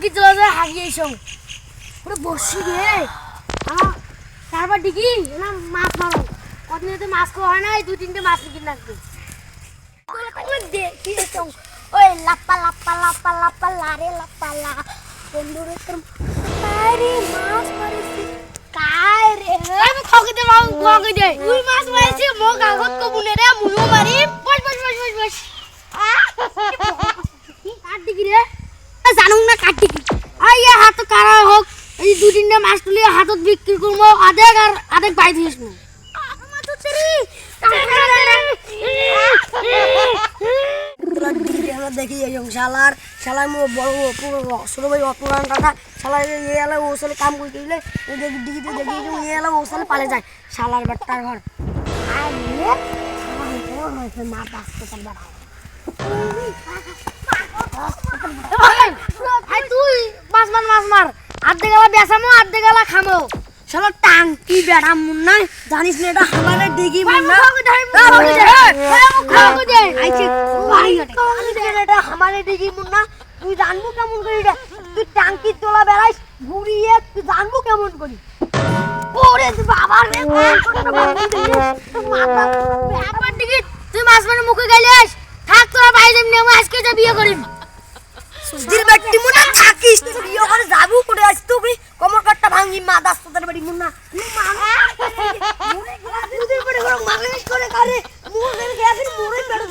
টাঙ্কি চলে যায় হাগিয়ে এসো পুরো বসি রে। তারপর ডিগি না মাছ মারো। কদিন তো মাছ খাওয়া হয় না এই দুই তিনটে মাছ কিনে রাখবে দেখি ওই লাপ্পা লাপ্পা লাপ্পা লাপ্পা লারে লাপ্পা লা। বন্ধুরে তোর আরে মাছ মারিছি। কায় রে? আমি দে মাও খকে দে। তুই মাছ মারিছি মো কাগজ কো বুনে রে মুয়ো মারি বস বস বস বস বস কাট দিকি রে জানো না কাট দিকি আই এ হাত কারা এই দুই তিনটা মাছ তুলি হাতত বিক্রি করব আধেক আর আধেক বাই দিস না দেখি শালার শালার মো বড় ছোট ভাই শালার ইয়ে ও কাম করে দিলে দেখি দিকে দেখি ইয়ে এলে ও পালে যায় শালার বাট্টার ঘর মা বাঁচতে পারবে তুই মাছ মার মাছ মার আর্ধে গেলা বেসামো আর্ধে গেলা খামো। শালা টাঙ্কি বেড়া মুন জানিস না এটা আমাদের ডিগি মুন না আইছে বাড়ি ঘাটে। জানিস না এটা আমাদের ডিগি মুন না তুই জানব কেমন করি এটা? তুই টাঙ্কি তোলা বেড়াইস ঘুরিয়ে তুই জানব কেমন করি? ওরে বাবার রে আবার দিকে তুই মাছ মারে মুখে গেলিস থাক তোরা বাইরে নেমে আজকে যা বিয়ে করিম। সুধীর ব্যক্তি মুনা থাকিস। তুই গাছ তুবি কোমর কাটটা ভাঙি মা দাস বাড়ি মুন্না। মুড়ে গেলে করে করে মুড়ে গেলে মুড়ে বেড়ে